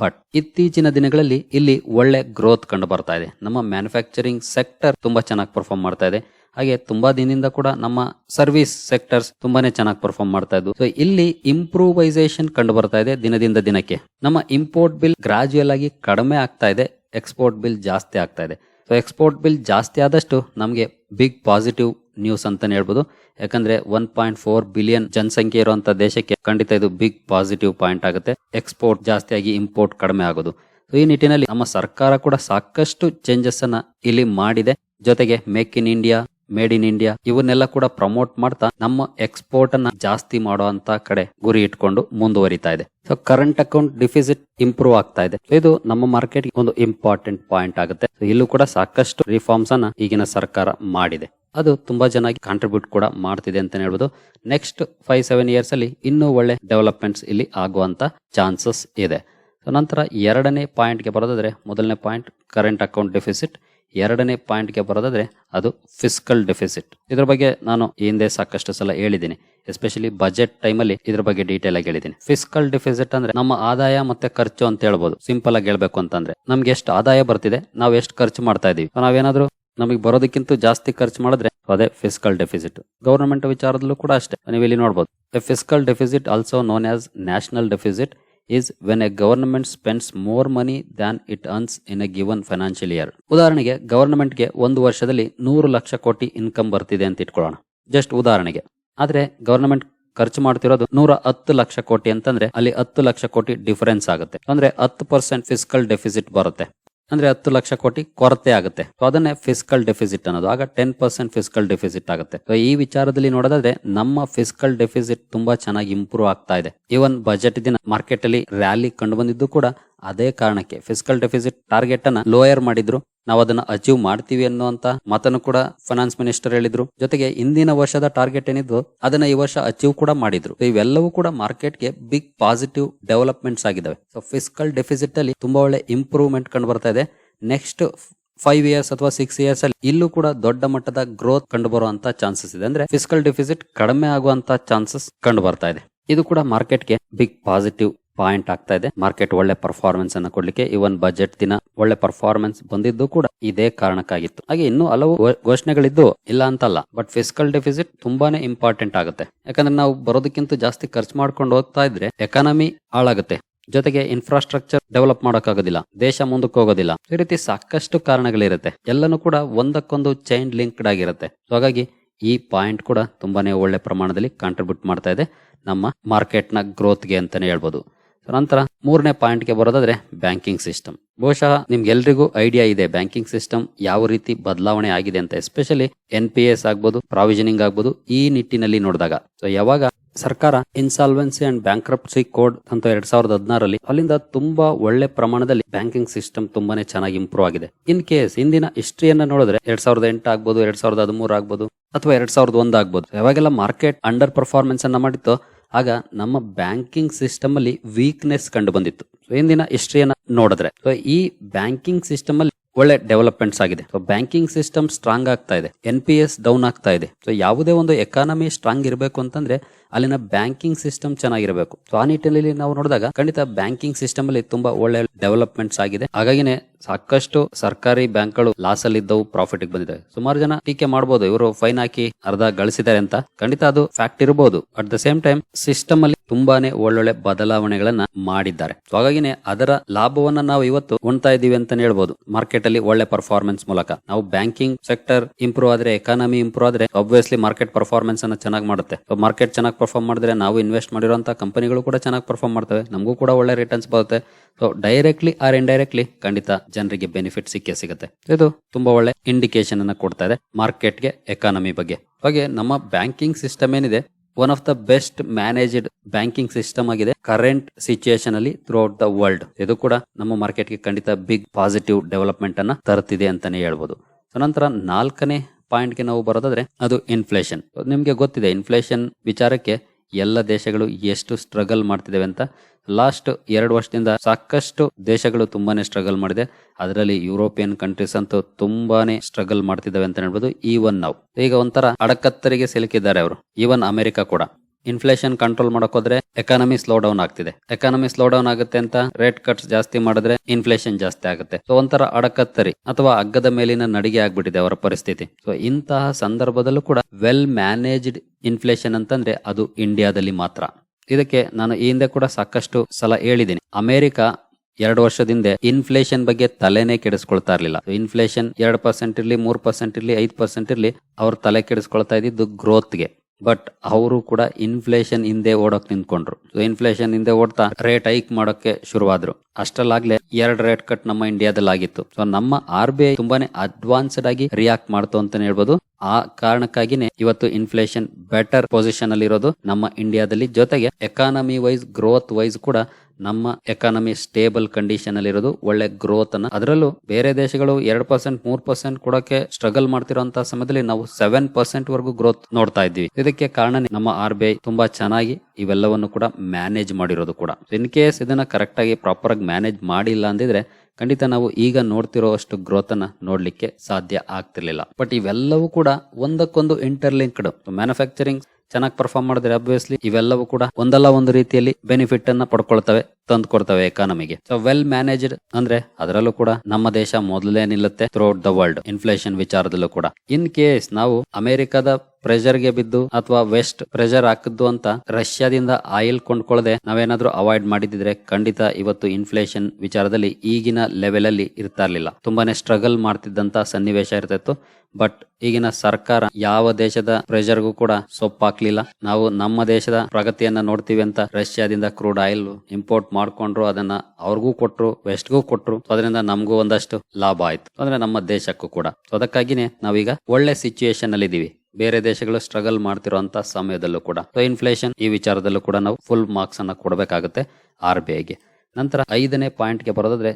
ಬಟ್ ಇತ್ತೀಚಿನ ದಿನಗಳಲ್ಲಿ ಇಲ್ಲಿ ಒಳ್ಳೆ ಗ್ರೋತ್ ಕಂಡು ಬರ್ತಾ ಇದೆ. ನಮ್ಮ ಮ್ಯಾನುಫ್ಯಾಕ್ಚರಿಂಗ್ ಸೆಕ್ಟರ್ ತುಂಬಾ ಚೆನ್ನಾಗಿ ಪರ್ಫಾರ್ಮ್ ಮಾಡ್ತಾ ಇದೆ. ಹಾಗೆ ತುಂಬಾ ದಿನದಿಂದ ಕೂಡ ನಮ್ಮ ಸರ್ವಿಸ್ ಸೆಕ್ಟರ್ಸ್ ತುಂಬಾನೇ ಚೆನ್ನಾಗಿ ಪರ್ಫಾರ್ಮ್ ಮಾಡ್ತಾ ಇದ್ವು ಸೊ ಇಲ್ಲಿ ಇಂಪ್ರೂವೈಸೇಷನ್ ಕಂಡು ಬರ್ತಾ ಇದೆ ದಿನದಿಂದ ದಿನಕ್ಕೆ. ನಮ್ಮ ಇಂಪೋರ್ಟ್ ಬಿಲ್ ಗ್ರಾಜುಯಲ್ ಆಗಿ ಕಡಿಮೆ ಆಗ್ತಾ ಇದೆ ಎಕ್ಸ್ಪೋರ್ಟ್ ಬಿಲ್ ಜಾಸ್ತಿ ಆಗ್ತಾ ಇದೆ. ಸೊ ಎಕ್ಸ್ಪೋರ್ಟ್ ಬಿಲ್ ಜಾಸ್ತಿ ಆದಷ್ಟು ನಮಗೆ ಬಿಗ್ ಪಾಸಿಟಿವ್ ನ್ಯೂಸ್ ಅಂತಾನೆ ಹೇಳ್ಬೋದು. ಯಾಕಂದ್ರೆ ಒನ್ ಪಾಯಿಂಟ್ ಫೋರ್ ಬಿಲಿಯನ್ ಜನಸಂಖ್ಯೆ ಇರುವಂತ ದೇಶಕ್ಕೆ ಖಂಡಿತ ಇದು ಬಿಗ್ ಪಾಸಿಟಿವ್ ಪಾಯಿಂಟ್ ಆಗುತ್ತೆ. ಎಕ್ಸ್ಪೋರ್ಟ್ ಜಾಸ್ತಿ ಆಗಿ ಇಂಪೋರ್ಟ್ ಕಡಿಮೆ ಆಗೋದು. ಈ ನಿಟ್ಟಿನಲ್ಲಿ ನಮ್ಮ ಸರ್ಕಾರ ಕೂಡ ಸಾಕಷ್ಟು ಚೇಂಜಸ್ ಅನ್ನ ಇಲ್ಲಿ ಮಾಡಿದೆ. ಜೊತೆಗೆ make in India made in India ಇವನ್ನೆಲ್ಲ ಕೂಡ ಪ್ರಮೋಟ್ ಮಾಡ್ತಾ ನಮ್ಮ ಎಕ್ಸ್ಪೋರ್ಟ್ ಅನ್ನ ಜಾಸ್ತಿ ಮಾಡುವಂತ ಕಡೆ ಗುರಿ ಇಟ್ಕೊಂಡು ಮುಂದುವರಿತಾ ಇದೆ. So current account deficit improve ಆಗ್ತಾ ಇದೆ. ಇದು ನಮ್ಮ ಮಾರ್ಕೆಟ್ ಒಂದು ಇಂಪಾರ್ಟೆಂಟ್ ಪಾಯಿಂಟ್ ಆಗುತ್ತೆ. ಇಲ್ಲೂ ಕೂಡ ಸಾಕಷ್ಟು ರಿಫಾರ್ಮ್ಸ್ ಅನ್ನ ಈಗಿನ ಸರ್ಕಾರ ಮಾಡಿದೆ. ಅದು ತುಂಬಾ ಚೆನ್ನಾಗಿ ಕಾಂಟ್ರಿಬ್ಯೂಟ್ ಕೂಡ ಮಾಡ್ತಿದೆ ಅಂತ ಹೇಳ್ಬೋದು. ನೆಕ್ಸ್ಟ್ ಫೈವ್ ಸೆವೆನ್ ಇಯರ್ಸ್ ಅಲ್ಲಿ ಇನ್ನೂ ಒಳ್ಳೆ ಡೆವಲಪ್ಮೆಂಟ್ಸ್ ಇಲ್ಲಿ ಆಗುವಂತ ಚಾನ್ಸಸ್ ಇದೆ. ಸೊ ನಂತರ ಎರಡನೇ ಪಾಯಿಂಟ್ಗೆ ಬರೋದಾದ್ರೆ ಮೊದಲನೇ ಪಾಯಿಂಟ್ ಕರೆಂಟ್ ಅಕೌಂಟ್ ಡೆಫಿಸಿಟ್ ಎರಡನೇ ಪಾಯಿಂಟ್ಗೆ ಬರೋದಾದ್ರೆ ಅದು ಫಿಸಿಕಲ್ ಡೆಫಿಸಿಟ್. ಇದ್ರ ಬಗ್ಗೆ ನಾನು ಹಿಂದೆ ಸಾಕಷ್ಟು ಸಲ ಹೇಳಿದ್ದೀನಿ. ಎಸ್ಪೆಷಲಿ ಬಜೆಟ್ ಟೈಮಲ್ಲಿ ಇದ್ರ ಬಗ್ಗೆ ಡೀಟೇಲ್ ಆಗಿ ಹೇಳಿದ್ದೀನಿ. ಫಿಸಿಕಲ್ ಡೆಫಿಸಿಟ್ ಅಂದ್ರೆ ನಮ್ಮ ಆದಾಯ ಮತ್ತೆ ಖರ್ಚು ಅಂತ ಹೇಳ್ಬೋದು. ಸಿಂಪಲ್ ಆಗಿ ಹೇಳ್ಬೇಕು ಅಂತಂದ್ರೆ ನಮ್ಗೆ ಎಷ್ಟು ಆದಾಯ ಬರ್ತಿದೆ, ನಾವು ಎಷ್ಟು ಖರ್ಚು ಮಾಡ್ತಾ ಇದೀವಿ. ನಾವೇನಾದ್ರೂ ನಮಗೆ ಬರೋದಕ್ಕಿಂತ ಜಾಸ್ತಿ ಖರ್ಚು ಮಾಡಿದ್ರೆ ಅದೇ ಫಿಸಿಕಲ್ ಡೆಫಿಸಿಟ್. ಗವರ್ನಮೆಂಟ್ ವಿಚಾರದಲ್ಲೂ ಕೂಡ ಅಷ್ಟೇ. ನೀವು ಇಲ್ಲಿ ನೋಡಬಹುದು physical deficit also known as national deficit is when a government spends more money than it earns in a given financial year ಉದಾಹರಣೆಗೆ ಗವರ್ನಮೆಂಟ್ಗೆ ಒಂದು ವರ್ಷದಲ್ಲಿ ನೂರು ಲಕ್ಷ ಕೋಟಿ ಇನ್ಕಮ್ ಬರ್ತಿದೆ ಅಂತ ಇಟ್ಕೊಳ್ಳೋಣ. ಜಸ್ಟ್ ಉದಾಹರಣೆಗೆ. ಆದ್ರೆ ಗವರ್ನಮೆಂಟ್ ಖರ್ಚು ಮಾಡ್ತಿರೋದು ನೂರ ಹತ್ತು ಲಕ್ಷ ಕೋಟಿ ಅಂತಂದ್ರೆ ಅಲ್ಲಿ ಹತ್ತು ಲಕ್ಷ ಕೋಟಿ ಡಿಫರೆನ್ಸ್ ಆಗುತ್ತೆ. ಅಂದ್ರೆ ಹತ್ತು ಪರ್ಸೆಂಟ್ ಫಿಸಿಕಲ್ ಡೆಫಿಸಿಟ್ ಬರುತ್ತೆ. ಅಂದ್ರೆ ಹತ್ತು ಲಕ್ಷ ಕೋಟಿ ಕೊರತೆ ಆಗುತ್ತೆ. ಸೊ ಅದನ್ನೇ ಫಿಸಿಕಲ್ ಡೆಫಿಸಿಟ್ ಅನ್ನೋದು. ಆಗ ಟೆನ್ ಪರ್ಸೆಂಟ್ ಫಿಸ್ಕಲ್ ಡೆಫಿಸಿಟ್ ಆಗುತ್ತೆ. ಸೊ ಈ ವಿಚಾರದಲ್ಲಿ ನೋಡೋದಾದ್ರೆ ನಮ್ಮ ಫಿಸಿಕಲ್ ಡೆಫಿಸಿಟ್ ತುಂಬಾ ಚೆನ್ನಾಗಿ ಇಂಪ್ರೂವ್ ಆಗ್ತಾ ಇದೆ. ಇವನ್ ಬಜೆಟ್ ದಿನ ಮಾರ್ಕೆಟ್ ಅಲ್ಲಿ ರ್ಯಾಲಿ ಕಂಡು ಬಂದಿದ್ದು ಕೂಡ ಅದೇ ಕಾರಣಕ್ಕೆ. ಫಿಸಿಕಲ್ ಡೆಫಿಸಿಟ್ ಟಾರ್ಗೆಟ್ ಅನ್ನ ಲೋಯರ್ ಮಾಡಿದ್ರು. ನಾವು ಅದನ್ನ ಅಚೀವ್ ಮಾಡ್ತೀವಿ ಅನ್ನುವಂತ ಮಾತನ್ನು ಕೂಡ ಫೈನಾನ್ಸ್ ಮಿನಿಸ್ಟರ್ ಹೇಳಿದ್ರು. ಜೊತೆಗೆ ಇಂದಿನ ವರ್ಷದ ಟಾರ್ಗೆಟ್ ಏನಿದ್ರು ಅದನ್ನ ಈ ವರ್ಷ ಅಚೀವ್ ಕೂಡ ಮಾಡಿದ್ರು. ಇವೆಲ್ಲವೂ ಕೂಡ ಮಾರ್ಕೆಟ್ಗೆ ಬಿಗ್ ಪಾಸಿಟಿವ್ ಡೆವಲಪ್ಮೆಂಟ್ಸ್ ಆಗಿದಾವೆ. ಸೊ ಫಿಸಿಕಲ್ ಡೆಫಿಸಿಟ್ ಅಲ್ಲಿ ತುಂಬಾ ಒಳ್ಳೆ ಇಂಪ್ರೂವ್ಮೆಂಟ್ ಕಂಡು ಬರ್ತಾ ಇದೆ. ನೆಕ್ಸ್ಟ್ ಫೈವ್ ಇಯರ್ಸ್ ಅಥವಾ ಸಿಕ್ಸ್ ಇಯರ್ಸ್ ಅಲ್ಲಿ ಇಲ್ಲೂ ಕೂಡ ದೊಡ್ಡ ಮಟ್ಟದ ಗ್ರೋತ್ ಕಂಡು ಬರುವಂತ ಚಾನ್ಸಸ್ ಇದೆ. ಅಂದ್ರೆ ಫಿಸಿಕಲ್ ಡೆಫಿಸಿಟ್ ಕಡಿಮೆ ಆಗುವಂತ ಚಾನ್ಸಸ್ ಕಂಡು ಬರ್ತಾ ಇದೆ. ಇದು ಕೂಡ ಮಾರ್ಕೆಟ್ಗೆ ಬಿಗ್ ಪಾಸಿಟಿವ್ ಪಾಯಿಂಟ್ ಆಗ್ತಾ ಇದೆ. ಮಾರ್ಕೆಟ್ ಒಳ್ಳೆ ಪರ್ಫಾರ್ಮೆನ್ಸ್ ಅನ್ನ ಕೊಡ್ಲಿಕ್ಕೆ ಇವನ್ ಬಜೆಟ್ ದಿನ ಒಳ್ಳೆ ಪರ್ಫಾರ್ಮೆನ್ಸ್ ಬಂದಿದ್ದು ಕೂಡ ಇದೇ ಕಾರಣಕ್ಕಾಗಿತ್ತು. ಹಾಗೆ ಇನ್ನೂ ಹಲವು ಘೋಷಣೆಗಳಿದ್ದು ಇಲ್ಲ ಅಂತಲ್ಲ ಬಟ್ ಫಿಸಿಕಲ್ ಡೆಫಿಸಿಟ್ ತುಂಬಾನೇ ಇಂಪಾರ್ಟೆಂಟ್ ಆಗುತ್ತೆ. ಯಾಕಂದ್ರೆ ನಾವು ಬರೋದಕ್ಕಿಂತ ಜಾಸ್ತಿ ಖರ್ಚು ಮಾಡ್ಕೊಂಡು ಹೋಗ್ತಾ ಇದ್ರೆ ಎಕಾನಮಿ ಹಾಳಾಗುತ್ತೆ. ಜೊತೆಗೆ ಇನ್ಫ್ರಾಸ್ಟ್ರಕ್ಚರ್ ಡೆವಲಪ್ ಮಾಡೋಕ್ಕಾಗೋದಿಲ್ಲ, ದೇಶ ಮುಂದಕ್ಕೆ ಹೋಗೋದಿಲ್ಲ. ಈ ರೀತಿ ಸಾಕಷ್ಟು ಕಾರಣಗಳಿರುತ್ತೆ. ಎಲ್ಲನೂ ಕೂಡ ಒಂದಕ್ಕೊಂದು ಚೈನ್ ಲಿಂಕ್ಡ್ ಆಗಿರುತ್ತೆ. ಸೊ ಹಾಗಾಗಿ ಈ ಪಾಯಿಂಟ್ ಕೂಡ ತುಂಬಾನೇ ಒಳ್ಳೆ ಪ್ರಮಾಣದಲ್ಲಿ ಕಾಂಟ್ರಿಬ್ಯೂಟ್ ಮಾಡ್ತಾ ಇದೆ ನಮ್ಮ ಮಾರ್ಕೆಟ್ನ ಗ್ರೋತ್ಗೆ ಅಂತಾನೆ ಹೇಳ್ಬೋದು. ನಂತರ ಮೂರನೇ ಪಾಯಿಂಟ್ಗೆ ಬರೋದಾದ್ರೆ ಬ್ಯಾಂಕಿಂಗ್ ಸಿಸ್ಟಮ್. ಬಹುಶಃ ನಿಮ್ಗೆಲ್ರಿಗೂ ಐಡಿಯಾ ಇದೆ ಬ್ಯಾಂಕಿಂಗ್ ಸಿಸ್ಟಮ್ ಯಾವ ರೀತಿ ಬದಲಾವಣೆ ಆಗಿದೆ ಅಂತ, ಎಸ್ಪೆಷಲಿ ಎನ್ ಪಿ ಎಸ್ ಆಗ್ಬೋದು, ಪ್ರಾವಿಷನಿಂಗ್ ಆಗ್ಬೋದು, ಈ ನಿಟ್ಟಿನಲ್ಲಿ ನೋಡಿದಾಗ. ಸೊ ಯಾವಾಗ ಸರ್ಕಾರ ಇನ್ಸಾಲ್ವೆನ್ಸಿ ಅಂಡ್ ಬ್ಯಾಂಕ್ರಪ್ಸಿ ಕೋಡ್ ಅಂತ ಎರಡ್ ಸಾವಿರದ ಹದಿನಾರಲ್ಲಿ ಅಲ್ಲಿಂದ ತುಂಬಾ ಒಳ್ಳೆ ಪ್ರಮಾಣದಲ್ಲಿ ಬ್ಯಾಂಕಿಂಗ್ ಸಿಸ್ಟಮ್ ತುಂಬಾನೇ ಚೆನ್ನಾಗಿ ಇಂಪ್ರೂವ್ ಆಗಿದೆ. ಇನ್ ಕೇಸ್ ಇಂದಿನ ಹಿಸ್ಟ್ರಿಯನ್ನ ನೋಡಿದ್ರೆ ಎರಡ್ ಸಾವಿರದ ಎಂಟು ಆಗ್ಬೋದು, ಎರಡ್ ಸಾವಿರದ ಹದಿಮೂರು ಆಗ್ಬೋದು, ಅಥವಾ ಎರಡ್ ಸಾವಿರದ ಒಂದ್ ಆಗ್ಬೋದು. ಯಾವಾಗೆಲ್ಲ ಮಾರ್ಕೆಟ್ ಅಂಡರ್ ಪರ್ಫಾರ್ಮೆನ್ಸ್ ಅನ್ನ ಮಾಡಿತ್ತು ಆಗ ನಮ್ಮ ಬ್ಯಾಂಕಿಂಗ್ ಸಿಸ್ಟಮ್ ಅಲ್ಲಿ ವೀಕ್ನೆಸ್ ಕಂಡು ಬಂದಿತ್ತು. ಹಿಂದಿನ ಹಿಸ್ಟ್ರಿಯನ್ನ ನೋಡಿದ್ರೆ ಈ ಬ್ಯಾಂಕಿಂಗ್ ಸಿಸ್ಟಮ್ ಅಲ್ಲಿ ಒಳ್ಳೆ ಡೆವಲಪ್ಮೆಂಟ್ಸ್ ಆಗಿದೆ. ಸೊ ಬ್ಯಾಂಕಿಂಗ್ ಸಿಸ್ಟಮ್ ಸ್ಟ್ರಾಂಗ್ ಆಗ್ತಾ ಇದೆ. ಎನ್ ಪಿ ಎಸ್ ಡೌನ್ ಆಗ್ತಾ ಇದೆ. ಸೊ ಯಾವುದೇ ಒಂದು ಎಕಾನಮಿ ಸ್ಟ್ರಾಂಗ್ ಇರಬೇಕು ಅಂತಂದ್ರೆ ಅಲ್ಲಿನ ಬ್ಯಾಂಕಿಂಗ್ ಸಿಸ್ಟಮ್ ಚೆನ್ನಾಗಿರಬೇಕು. ಸೊ ಆ ನಿಟ್ಟಿನಲ್ಲಿ ನಾವು ನೋಡಿದಾಗ ಖಂಡಿತ ಬ್ಯಾಂಕಿಂಗ್ ಸಿಸ್ಟಮ್ ಅಲ್ಲಿ ತುಂಬಾ ಒಳ್ಳೆ ಡೆವಲಪ್ಮೆಂಟ್ಸ್ ಆಗಿದೆ. ಹಾಗಾಗಿನೇ ಸಾಕಷ್ಟು ಸರ್ಕಾರಿ ಬ್ಯಾಂಕ್ಗಳು ಲಾಸ್ ಅಲ್ಲಿ ಇದ್ದವು ಪ್ರಾಫಿಟ್ ಬಂದಿದ್ದಾವೆ. ಸುಮಾರು ಜನ ಟೀಕೆ ಮಾಡಬಹುದು ಇವರು ಫೈನ್ ಹಾಕಿ ಅರ್ಧ ಗಳಿಸಿದ್ದಾರೆ ಅಂತ. ಖಂಡಿತ ಅದು ಫ್ಯಾಕ್ಟ್ ಇರಬಹುದು at the same time system ಅಲ್ಲಿ ತುಂಬಾನೇ ಒಳ್ಳೊಳ್ಳೆ ಬದಲಾವಣೆಗಳನ್ನ ಮಾಡಿದ್ದಾರೆ. ಸೊ ಹಾಗಾಗಿನೇ ಅದರ ಲಾಭವನ್ನ ನಾವು ಇವತ್ತು ಉಣ್ತಾ ಇದ್ದೀವಿ ಅಂತಾನೆ ಹೇಳ್ಬೋದು. ಮಾರ್ಕೆಟ್ ಅಲ್ಲಿ ಒಳ್ಳೆ ಪರ್ಫಾರ್ಮೆನ್ಸ್ ಮೂಲಕ. ನಾವು ಬ್ಯಾಂಕಿಂಗ್ ಸೆಕ್ಟರ್ ಇಂಪ್ರೂವ್ ಆದ್ರೆ ಎಕಾನಮಿ ಇಂಪ್ರೂವ್ ಆದ್ರೆ ಆಬ್ವಿಯಸ್ಲಿ ಮಾರ್ಕೆಟ್ ಪರ್ಫಾರ್ಮೆನ್ಸ್ ಅನ್ನ ಚೆನ್ನಾಗಿ ಮಾಡುತ್ತೆ. ಮಾರ್ಕೆಟ್ ಚೆನ್ನಾಗಿ ಪರ್ಫಾರ್ಮ್ ಮಾಡಿದ್ರೆ ನಾವು ಇನ್ವೆಸ್ಟ್ ಮಾಡಿರುವಂತಹ ಕಂಪನಿಗಳು ಕೂಡ ಚೆನ್ನಾಗಿ ಪರ್ಫಾರ್ಮ್ ಮಾಡ್ತವೆ. ನಮಗೂ ಕೂಡ ಒಳ್ಳೆ ರಿಟರ್ನ್ಸ್ ಬರುತ್ತೆ. ಸೊ ಡೈರೆಕ್ಟ್ಲಿ ಆರ್ ಇಂಡೈರೆಕ್ಟ್ಲಿ ಖಂಡಿತ ಜನರಿಗೆ ಬೆನಿಫಿಟ್ ಸಿಕ್ಕೇ ಸಿಗುತ್ತೆ. ಇದು ತುಂಬಾ ಒಳ್ಳೆ ಇಂಡಿಕೇಶನ್ ಅನ್ನ ಕೊಡ್ತಾ ಇದೆ ಮಾರ್ಕೆಟ್ಗೆ ಎಕಾನಮಿ ಬಗ್ಗೆ. ಹಾಗೆ ನಮ್ಮ ಬ್ಯಾಂಕಿಂಗ್ ಸಿಸ್ಟಮ್ ಏನಿದೆ one of the best managed banking system ಆಗಿದೆ ಕರೆಂಟ್ ಸಿಚುಯೇಷನ್ ಅಲ್ಲಿ ಥ್ರೂ ಔಟ್ ದ ವರ್ಲ್ಡ್ ಇದು ಕೂಡ ನಮ್ಮ ಮಾರ್ಕೆಟ್ಗೆ ಖಂಡಿತ ಬಿಗ್ ಪಾಸಿಟಿವ್ ಡೆವಲಪ್ಮೆಂಟ್ ಅನ್ನ ತರುತ್ತಿದೆ ಅಂತಾನೆ ಹೇಳ್ಬೋದು. ಸೊ ನಂತರ ನಾಲ್ಕನೇ ಪಾಯಿಂಟ್ಗೆ ನಾವು ಬರೋದಾದ್ರೆ ಅದು ಇನ್ಫ್ಲೇಷನ್ ನಿಮಗೆ ಗೊತ್ತಿದೆ ಇನ್ಫ್ಲೇಷನ್ ವಿಚಾರಕ್ಕೆ ಎಲ್ಲ ದೇಶಗಳು ಎಷ್ಟು ಸ್ಟ್ರಗಲ್ ಮಾಡ್ತಿದ್ದಾವೆ ಅಂತ ಲಾಸ್ಟ್ ಎರಡು ವರ್ಷದಿಂದ ಸಾಕಷ್ಟು ದೇಶಗಳು ತುಂಬಾನೇ ಸ್ಟ್ರಗಲ್ ಮಾಡಿದೆ. ಅದರಲ್ಲಿ ಯುರೋಪಿಯನ್ ಕಂಟ್ರೀಸ್ ಅಂತೂ ತುಂಬಾನೇ ಸ್ಟ್ರಗಲ್ ಮಾಡ್ತಿದ್ದಾವೆ ಅಂತ ಹೇಳ್ಬೋದು. ಈವನ್ ನಾವು. ಈಗ ಒಂಥರ ಅಡಕತ್ತರಿಗೆ ಸಿಲುಕಿದ್ದಾರೆ ಅವರು. ಈವನ್ ಅಮೆರಿಕ ಕೂಡ. ಇನ್ಫ್ಲೇಷನ್ ಕಂಟ್ರೋಲ್ ಮಾಡೋಕೋದ್ರೆ ಎಕಾನಮಿ ಸ್ಲೋ ಡೌನ್ ಆಗ್ತಿದೆ. ಎಕಾನಮಿ ಸ್ಲೋ ಡೌನ್ ಆಗುತ್ತೆ ಅಂತ ರೇಟ್ ಕಟ್ಸ್ ಜಾಸ್ತಿ ಮಾಡಿದ್ರೆ ಇನ್ಫ್ಲೇಷನ್ ಜಾಸ್ತಿ ಆಗುತ್ತೆ. ಸೊ ಒಂಥರ ಅಡಕತ್ತರಿ ಅಥವಾ ಅಗ್ಗದ ಮೇಲಿನ ನಡಿಗೆ ಆಗ್ಬಿಟ್ಟಿದೆ ಅವರ ಪರಿಸ್ಥಿತಿ. ಸೊ ಇಂತಹ ಸಂದರ್ಭದಲ್ಲೂ ಕೂಡ ವೆಲ್ ಮ್ಯಾನೇಜ್ಡ್ ಇನ್ಫ್ಲೇಷನ್ ಅಂತಂದ್ರೆ ಅದು ಇಂಡಿಯಾದಲ್ಲಿ ಮಾತ್ರ. ಇದಕ್ಕೆ ನಾನು ಈ ಹಿಂದೆ ಕೂಡ ಸಾಕಷ್ಟು ಸಲ ಹೇಳಿದ್ದೀನಿ. ಅಮೆರಿಕ ಎರಡು ವರ್ಷದಿಂದ ಇನ್ಫ್ಲೇಷನ್ ಬಗ್ಗೆ ತಲೆನೇ ಕೆಡಿಸ್ಕೊಳ್ತಾ ಇರಲಿಲ್ಲ. ಇನ್ಫ್ಲೇಷನ್ ಎರಡು ಪರ್ಸೆಂಟ್ ಇರಲಿ, ಮೂರು ಪರ್ಸೆಂಟ್ ಇರಲಿ, ಐದು ಪರ್ಸೆಂಟ್ ಇರಲಿ, ಅವ್ರ ತಲೆ ಕೆಡಿಸ್ಕೊಳ್ತಾ ಇದ್ದಿದ್ದು ಗ್ರೋತ್ಗೆ ಬಟ್ ಅವರು ಕೂಡ ಇನ್ಫ್ಲೇಷನ್ ಹಿಂದೆ ಓಡಕ್ ನಿಂತ್ಕೊಂಡ್ರು. ಇನ್ಫ್ಲೇಷನ್ ಹಿಂದೆ ಓಡ್ತಾ ರೇಟ್ ಹೈಕ್ ಮಾಡೋಕೆ ಶುರುವಾದ್ರು. ಅಷ್ಟಲ್ಲಾಗ್ಲೇ ಎರಡ್ ರೇಟ್ ಕಟ್ ನಮ್ಮ ಇಂಡಿಯಾದಲ್ಲಿ ಆಗಿತ್ತು ಸೊ ನಮ್ಮ ಆರ್ ಬಿ ಐ ತುಂಬಾನೇ ಅಡ್ವಾನ್ಸ್ಡ್ ಆಗಿ ರಿಯಾಕ್ಟ್ ಮಾಡ್ತು ಅಂತಾನೆ ಹೇಳ್ಬೋದು. ಆ ಕಾರಣಕ್ಕಾಗಿನೇ ಇವತ್ತು ಇನ್ಫ್ಲೇಷನ್ ಬೆಟರ್ ಪೊಸಿಷನ್ ಅಲ್ಲಿ ಇರೋದು ನಮ್ಮ ಇಂಡಿಯಾದಲ್ಲಿ ಜೊತೆಗೆ ಎಕಾನಮಿ ವೈಸ್ ಗ್ರೋತ್ ವೈಸ್ ಕೂಡ ನಮ್ಮ ಎಕಾನಮಿ ಸ್ಟೇಬಲ್ ಕಂಡೀಷನ್ ಅಲ್ಲಿ ಇರೋದು ಒಳ್ಳೆ ಗ್ರೋತ್ ಅನ್ನ. ಅದರಲ್ಲೂ ಬೇರೆ ದೇಶಗಳು ಎರಡ್ ಪರ್ಸೆಂಟ್ ಮೂರ್ ಪರ್ಸೆಂಟ್ ಕೊಡಕ್ಕೆ ಸ್ಟ್ರಗಲ್ ಮಾಡ್ತಿರೋಂತ ಸಮಯದಲ್ಲಿ ನಾವು ಸೆವೆನ್ ಪರ್ಸೆಂಟ್ ವರೆಗೂ ಗ್ರೋತ್ ನೋಡ್ತಾ ಇದ್ವಿ ಇದಕ್ಕೆ ಕಾರಣ ನಮ್ಮ ಆರ್ ಬಿ ಐ ತುಂಬಾ ಚೆನ್ನಾಗಿ ಇವೆಲ್ಲವನ್ನು ಕೂಡ ಮ್ಯಾನೇಜ್ ಮಾಡಿರೋದು ಕೂಡ. ಇನ್ ಕೇಸ್ ಇದನ್ನ ಕರೆಕ್ಟ್ ಆಗಿ ಪ್ರಾಪರ್ ಆಗಿ ಮ್ಯಾನೇಜ್ ಮಾಡಿಲ್ಲ ಅಂದಿದ್ರೆ ಖಂಡಿತ ನಾವು ಈಗ ನೋಡ್ತಿರೋ ಅಷ್ಟು ಗ್ರೋತ್ ಅನ್ನ ನೋಡ್ಲಿಕ್ಕೆ ಸಾಧ್ಯ ಆಗ್ತಿರ್ಲಿಲ್ಲ. ಬಟ್ ಇವೆಲ್ಲವೂ ಕೂಡ ಒಂದಕ್ಕೊಂದು ಇಂಟರ್ಲಿಂಕ್ಡ್ ಮ್ಯಾನುಫ್ಯಾಕ್ಚರಿಂಗ್ ಚೆನ್ನಾಗಿ ಪರ್ಫಾರ್ಮ್ ಮಾಡಿದ್ರೆ ಅಬ್ವಿಯಸ್ಲಿ ಇವೆಲ್ಲವೂ ಕೂಡ ಒಂದಲ್ಲ ಒಂದು ರೀತಿಯಲ್ಲಿ ಬೆನಿಫಿಟ್ ಅನ್ನ ಪಡ್ಕೊಳ್ತವೆ ತಂದು ಕೊಡ್ತವೆ ಎಕಾನಮಿಗೆ ಸೊ ವೆಲ್ ಮ್ಯಾನೇಜ್ಡ್ ಅಂದ್ರೆ ಅದರಲ್ಲೂ ಕೂಡ ನಮ್ಮ ದೇಶ ಮೊದಲೇ ನಿಲ್ಲುತ್ತೆ ಥ್ರೂಔಟ್ ದ ವರ್ಲ್ಡ್ ಇನ್ಫ್ಲೇಷನ್ ವಿಚಾರದಲ್ಲೂ ಕೂಡ. ಇನ್ ಕೇಸ್ ನಾವು ಅಮೆರಿಕದ ಪ್ರೆಷರ್ಗೆ ಬಿದ್ದು ಅಥವಾ ವೆಸ್ಟ್ ಪ್ರೆಷರ್ ಹಾಕಿದ್ದು ಅಂತ ರಷ್ಯಾದಿಂದ ಆಯಿಲ್ ಕೊಂಡ್ಕೊಳ್ಳದೆ ನಾವೇನಾದ್ರೂ ಅವಾಯ್ಡ್ ಮಾಡಿದ್ರೆ ಖಂಡಿತ ಇವತ್ತು ಇನ್ಫ್ಲೇಷನ್ ವಿಚಾರದಲ್ಲಿ ಈಗಿನ ಲೆವೆಲ್ ಅಲ್ಲಿ ಇರ್ತಾ ಇರ್ಲಿಲ್ಲ. ತುಂಬಾನೇ ಸ್ಟ್ರಗಲ್ ಮಾಡ್ತಿದ್ದಂತ ಸನ್ನಿವೇಶ ಇರ್ತಿತ್ತು. ಬಟ್ ಈಗಿನ ಸರ್ಕಾರ ಯಾವ ದೇಶದ ಪ್ರೆಷರ್ಗೂ ಕೂಡ ಸೊಪ್ಪು ಹಾಕ್ಲಿಲ್ಲ ನಾವು ನಮ್ಮ ದೇಶದ ಪ್ರಗತಿಯನ್ನ ನೋಡ್ತೀವಿ ಅಂತ ರಷ್ಯಾದಿಂದ ಕ್ರೂಡ್ ಆಯಿಲ್ ಇಂಪೋರ್ಟ್ ಮಾಡ್ಕೊಂಡ್ರು, ಅದನ್ನ ಅವ್ರಿಗೂ ಕೊಟ್ರು ವೆಸ್ಟ್ಗೂ ಕೊಟ್ರು. ಅದರಿಂದ ನಮಗೂ ಒಂದಷ್ಟು ಲಾಭ ಆಯ್ತು. ಅಂದ್ರೆ ನಮ್ಮ ದೇಶಕ್ಕೂ ಕೂಡ. ಸೊ ಅದಕ್ಕಾಗಿನೇ ನಾವೀಗ ಒಳ್ಳೆ ಸಿಚುಯೇಷನ್ ಅಲ್ಲಿ ಇದೀವಿ ಬೇರೆ ದೇಶಗಳು ಸ್ಟ್ರಗಲ್ ಮಾಡ್ತಿರುವಂತ ಸಮಯದಲ್ಲೂ ಕೂಡ. ಸೊ ಇನ್ಫ್ಲೇಷನ್ ಈ ವಿಚಾರದಲ್ಲೂ ಕೂಡ ನಾವು ಫುಲ್ ಮಾರ್ಕ್ಸ್ ಅನ್ನ ಕೊಡಬೇಕಾಗುತ್ತೆ ಆರ್ ಬಿ ಐಗೆ ನಂತರ ಐದನೇ ಪಾಯಿಂಟ್ಗೆ ಬರೋದಾದ್ರೆ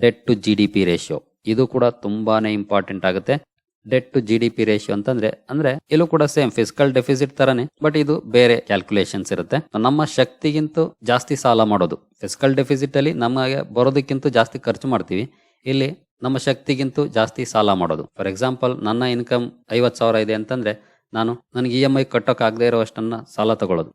debt to G D P ratio ಇದು ಕೂಡ ತುಂಬಾನೇ ಇಂಪಾರ್ಟೆಂಟ್ ಆಗುತ್ತೆ. Debt to G D P ratio ಅಂತಂದ್ರೆ, ಅಂದ್ರೆ ಇಲ್ಲೂ ಕೂಡ ಸೇಮ್ ಫಿಸಿಕಲ್ ಡೆಫಿಸಿಟ್ ತರನೇ ಬಟ್ ಇದು ಬೇರೆ ಕ್ಯಾಲ್ಕುಲೇಷನ್ಸ್ ಇರುತ್ತೆ. ನಮ್ಮ ಶಕ್ತಿಗಿಂತ ಜಾಸ್ತಿ ಸಾಲ ಮಾಡೋದು. ಫಿಸಿಕಲ್ ಡೆಫಿಸಿಟ್ ಅಲ್ಲಿ ನಮಗೆ ಬರೋದಕ್ಕಿಂತ ಜಾಸ್ತಿ ಖರ್ಚು ಮಾಡ್ತೀವಿ. ಇಲ್ಲಿ ನಮ್ಮ ಶಕ್ತಿಗಿಂತ ಜಾಸ್ತಿ ಸಾಲ ಮಾಡೋದು. ಫಾರ್ ಎಕ್ಸಾಂಪಲ್ ನನ್ನ ಇನ್ಕಮ್ ಐವತ್ತು ಸಾವಿರ ಇದೆ ಅಂತಂದ್ರೆ ನಾನು ನನಗೆ ಇ ಎಂ ಐ ಕಟ್ಟೋಕ್ಕಾಗದೇ ಆಗದೆ ಇರೋಷ್ಟನ್ನ ಸಾಲ ತಗೊಳ್ಳೋದು.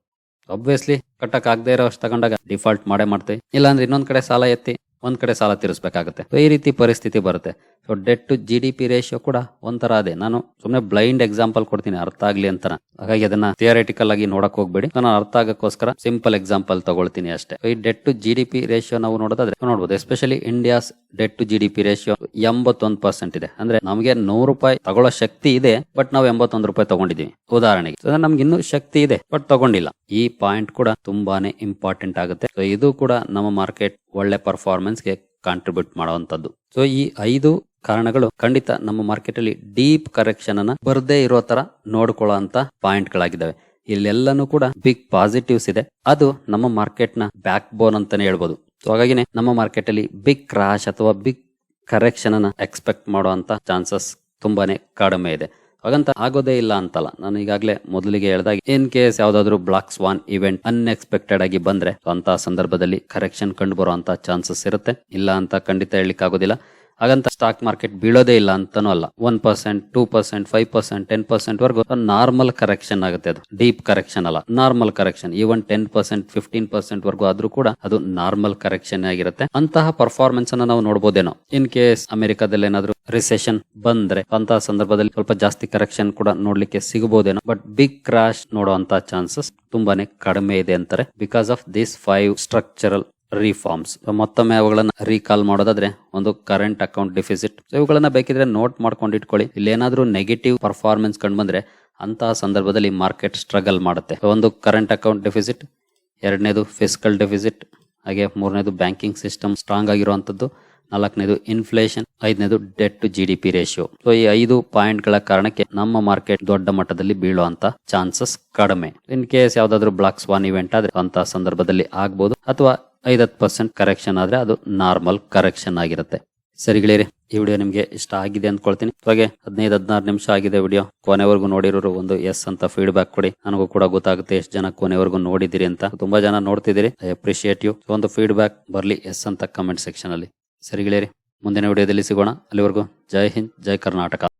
ಒಬ್ವಿಯಸ್ಲಿ ಕಟ್ಟಕ್ ಆಗದೆ ಇರೋ ಅಷ್ಟು ತಗೊಂಡಾಗ ಡಿಫಾಲ್ಟ್ ಮಾಡೇ ಮಾಡ್ತೀವಿ. ಇಲ್ಲಾಂದ್ರೆ ಇನ್ನೊಂದು ಕಡೆ ಸಾಲ ಎತ್ತಿ ಒಂದ್ ಕಡೆ ಸಾಲ ತೀರಿಸಬೇಕಾಗುತ್ತೆ. ಈ ರೀತಿ ಪರಿಸ್ಥಿತಿ ಬರುತ್ತೆ. So debt to G D P ratio ಕೂಡ ಒಂಥರ ಅದೇ. ನಾನು ಸುಮ್ಮನೆ ಬ್ಲೈಂಡ್ ಎಕ್ಸಾಂಪಲ್ ಕೊಡ್ತೀನಿ, ಅರ್ಥ ಆಗ್ಲಿ ಅಂತ ಹಾಗಾಗಿ ಅದನ್ನ ಥಿಯರಿಟಿಕಲ್ ಆಗಿ ನೋಡಕ್ ಹೋಗ್ಬೇಡಿ. ನಾನು ಅರ್ಥ ಆಗಕ್ಕೋಸ್ಕರ ಸಿಂಪಲ್ ಎಕ್ಸಾಂಪಲ್ ತಗೊಳ್ತೀನಿ ಅಷ್ಟೇ. ಈ debt to G D P ratio ನಾವು ನೋಡೋದಾದ್ರೆ ನೋಡಬಹುದು especially India's debt to G D P ratio ಎಂಬತ್ತೊಂದು ಪರ್ಸೆಂಟ್ ಇದೆ. ಅಂದ್ರೆ ನಮಗೆ ನೂರು ರೂಪಾಯಿ ತಗೊಳ್ಳೋ ಶಕ್ತಿ ಇದೆ, ಬಟ್ ನಾವು ಎಂಬತ್ತೊಂದು ರೂಪಾಯಿ ತಗೊಂಡಿದೀವಿ ಉದಾಹರಣೆಗೆ. ನಮ್ಗೆ ಇನ್ನೂ ಶಕ್ತಿ ಇದೆ, ಬಟ್ ತಗೊಂಡಿಲ್ಲ. ಈ ಪಾಯಿಂಟ್ ಕೂಡ ತುಂಬಾನೇ ಇಂಪಾರ್ಟೆಂಟ್ ಆಗುತ್ತೆ. ಇದು ಕೂಡ ನಮ್ಮ ಮಾರ್ಕೆಟ್ ಒಳ್ಳೆ ಪರ್ಫಾರ್ಮೆನ್ಸ್ ಗೆ ಕಾಂಟ್ರಿಬ್ಯೂಟ್ ಮಾಡುವಂತದ್ದು ಸೊ ಈ ಐದು ಕಾರಣಗಳು ಖಂಡಿತ ನಮ್ಮ ಮಾರ್ಕೆಟ್ ಅಲ್ಲಿ ಡೀಪ್ ಕರೆಕ್ಷನ್ ಅನ್ನ ಬರದೇ ಇರೋ ತರ ನೋಡ್ಕೊಳ್ಳೋ ಅಂತ ಪಾಯಿಂಟ್ ಗಳಾಗಿದ್ದಾವೆ ಇಲ್ಲೆಲ್ಲನೂ ಕೂಡ ಬಿಗ್ ಪಾಸಿಟಿವ್ಸ್ ಇದೆ. ಅದು ನಮ್ಮ ಮಾರ್ಕೆಟ್ನ ಬ್ಯಾಕ್ ಬೋನ್ ಅಂತಾನೆ ಹೇಳ್ಬೋದು. ಸೊ ಹಾಗಾಗಿನೇ ನಮ್ಮ ಮಾರ್ಕೆಟ್ ಅಲ್ಲಿ ಬಿಗ್ ಕ್ರಾಶ್ ಅಥವಾ ಬಿಗ್ ಕರೆಕ್ಷನ್ ಅನ್ನ ಎಕ್ಸ್ಪೆಕ್ಟ್ ಮಾಡುವಂತ ಚಾನ್ಸಸ್ ತುಂಬಾನೇ ಕಡಿಮೆ ಇದೆ. ಹಾಗಂತ ಆಗೋದೇ ಇಲ್ಲ ಅಂತಲ್ಲ. ನಾನು ಈಗಾಗಲೇ ಮೊದಲಿಗೆ ಹೇಳಿದಾಗ ಇನ್ ಕೇಸ್ ಯಾವ್ದಾದ್ರು ಬ್ಲಾಕ್ ಸ್ವಾನ್ ಇವೆಂಟ್ ಅನ್ಎಕ್ಸ್ಪೆಕ್ಟೆಡ್ ಆಗಿ ಬಂದ್ರೆ ಅಂತ ಸಂದರ್ಭದಲ್ಲಿ ಕರೆಕ್ಷನ್ ಕಂಡು ಬರುವಂತ ಚಾನ್ಸಸ್ ಇರುತ್ತೆ. ಇಲ್ಲ ಅಂತ ಖಂಡಿತ ಹೇಳಲಿಕ್ಕೆ ಆಗೋದಿಲ್ಲ ಹಾಗಂತ ಸ್ಟಾಕ್ ಮಾರ್ಕೆಟ್ ಬೀಳೋದೇ ಇಲ್ಲ ಅಂತಾನೂ ಅಲ್ಲ. One percent two percent five percent ten percent ವರೆಗೂ ನಾರ್ಮಲ್ ಕರೆಕ್ಷನ್ ಆಗುತ್ತೆ ಅದು. ಡೀಪ್ ಕರೆಕ್ಷನ್ ಅಲ್ಲ. Normal correction even ten percent fifteen percent ವರೆಗೂ ಆದ್ರೂ ಕೂಡ ಅದು ನಾರ್ಮಲ್ ಕರೆಕ್ಷನ್ ಆಗಿರುತ್ತೆ. ಅಂತಹ ಪರ್ಫಾರ್ಮೆನ್ಸ್ ಅನ್ನ ನಾವು ನೋಡಬಹುದೇನೋ ಇನ್ ಕೇಸ್ ಅಮೆರಿಕಾದಲ್ಲಿ ಏನಾದ್ರು ರಿಸೆಷನ್ ಬಂದ್ರೆ ಅಂತಹ ಸಂದರ್ಭದಲ್ಲಿ ಸ್ವಲ್ಪ ಜಾಸ್ತಿ ಕರೆಕ್ಷನ್ ಕೂಡ ನೋಡ್ಲಿಕ್ಕೆ ಸಿಗಬಹುದೇನೋ ಬಟ್ ಬಿಗ್ ಕ್ರಾಶ್ ನೋಡುವಂತ ಚಾನ್ಸಸ್ ತುಂಬಾನೇ ಕಡಿಮೆ ಇದೆ ಅಂತಾರೆ. Because of this five structural reforms ಮತ್ತೊಮ್ಮೆ ಅವುಗಳನ್ನ ರೀಕಾಲ್ ಮಾಡೋದಾದ್ರೆ ಒಂದು ಕರೆಂಟ್ ಅಕೌಂಟ್ ಡೆಫಿಸಿಟ್ ಇವುಗಳನ್ನ ಬೇಕಿದ್ರೆ ನೋಟ್ ಮಾಡ್ಕೊಂಡು ಇಟ್ಕೊಳ್ಳಿ. ಇಲ್ಲೇನಾದ್ರೂ ನೆಗೆಟಿವ್ ಪರ್ಫಾರ್ಮೆನ್ಸ್ ಕಂಡು ಬಂದ್ರೆ ಅಂತಹ ಸಂದರ್ಭದಲ್ಲಿ ಮಾರ್ಕೆಟ್ ಸ್ಟ್ರಗಲ್ ಮಾಡುತ್ತೆ. ಒಂದು ಕರೆಂಟ್ ಅಕೌಂಟ್ ಡೆಫಿಸಿಟ್ ಎರಡನೇದು ಫಿಸಿಕಲ್ ಡೆಫಿಸಿಟ್ ಹಾಗೆ ಮೂರನೇದು ಬ್ಯಾಂಕಿಂಗ್ ಸಿಸ್ಟಮ್ ಸ್ಟ್ರಾಂಗ್ ಆಗಿರುವಂತದ್ದು ನಾಲ್ಕನೇದು ಇನ್ಫ್ಲೇಷನ್ ಐದನೇದು debt to G D P ratio so ಈ ಐದು ಪಾಯಿಂಟ್ಗಳ ಕಾರಣಕ್ಕೆ ನಮ್ಮ ಮಾರ್ಕೆಟ್ ದೊಡ್ಡ ಮಟ್ಟದಲ್ಲಿ ಬೀಳುವಂತ ಚಾನ್ಸಸ್ ಕಡಿಮೆ. ಇನ್ ಕೇಸ್ ಯಾವ್ದಾದ್ರು ಬ್ಲಾಕ್ಸ್ ಸ್ವಾನ್ ಇವೆಂಟ್ ಆದ್ರೆ ಅಂತ ಸಂದರ್ಭದಲ್ಲಿ ಆಗ್ಬಹುದು ಅಥವಾ ಐದತ್ತು ಪರ್ಸೆಂಟ್ ಕರೆಕ್ಷನ್ ಆದ್ರೆ ಅದು ನಾರ್ಮಲ್ ಕರೆಕ್ಷನ್ ಆಗಿರುತ್ತೆ. ಸರಿ ಗೆಳೆಯರೆ, ಈ ವಿಡಿಯೋ ನಿಮಗೆ ಇಷ್ಟ ಆಗಿದೆ ಅಂದ್ಕೊಳ್ತೀನಿ. ಹಾಗೆ ಹದಿನೈದು, ಹದಿನಾರು ನಿಮಿಷ ಆಗಿದೆ ವಿಡಿಯೋ. ಕೊನೆವರೆಗೂ ನೋಡಿರೋರು ಒಂದು ಎಸ್ ಅಂತ ಫೀಡ್ಬ್ಯಾಕ್ ಕೊಡಿ. ನನಗೂ ಕೂಡ ಗೊತ್ತಾಗುತ್ತೆ ಎಷ್ಟು ಜನ ಕೊನೆವರೆಗೂ ನೋಡಿದಿರಿ ಅಂತ. ತುಂಬಾ ಜನ ನೋಡ್ತಿದ್ದೀರಿ. ಐ ಅಪ್ರಿಷಿಯೇಟ್ ಯು ಒಂದು ಫೀಡ್ಬ್ಯಾಕ್ ಬರಲಿ ಎಸ್ ಅಂತ ಕಮೆಂಟ್ ಸೆಕ್ಷನ್ ಅಲ್ಲಿ. ಸರಿ ಗೆಳೆಯರೆ, ಮುಂದಿನ ವಿಡಿಯೋದಲ್ಲಿ ಸಿಗೋಣ. ಅಲ್ಲಿವರೆಗೂ ಜೈ ಹಿಂದ್, ಜೈ ಕರ್ನಾಟಕ.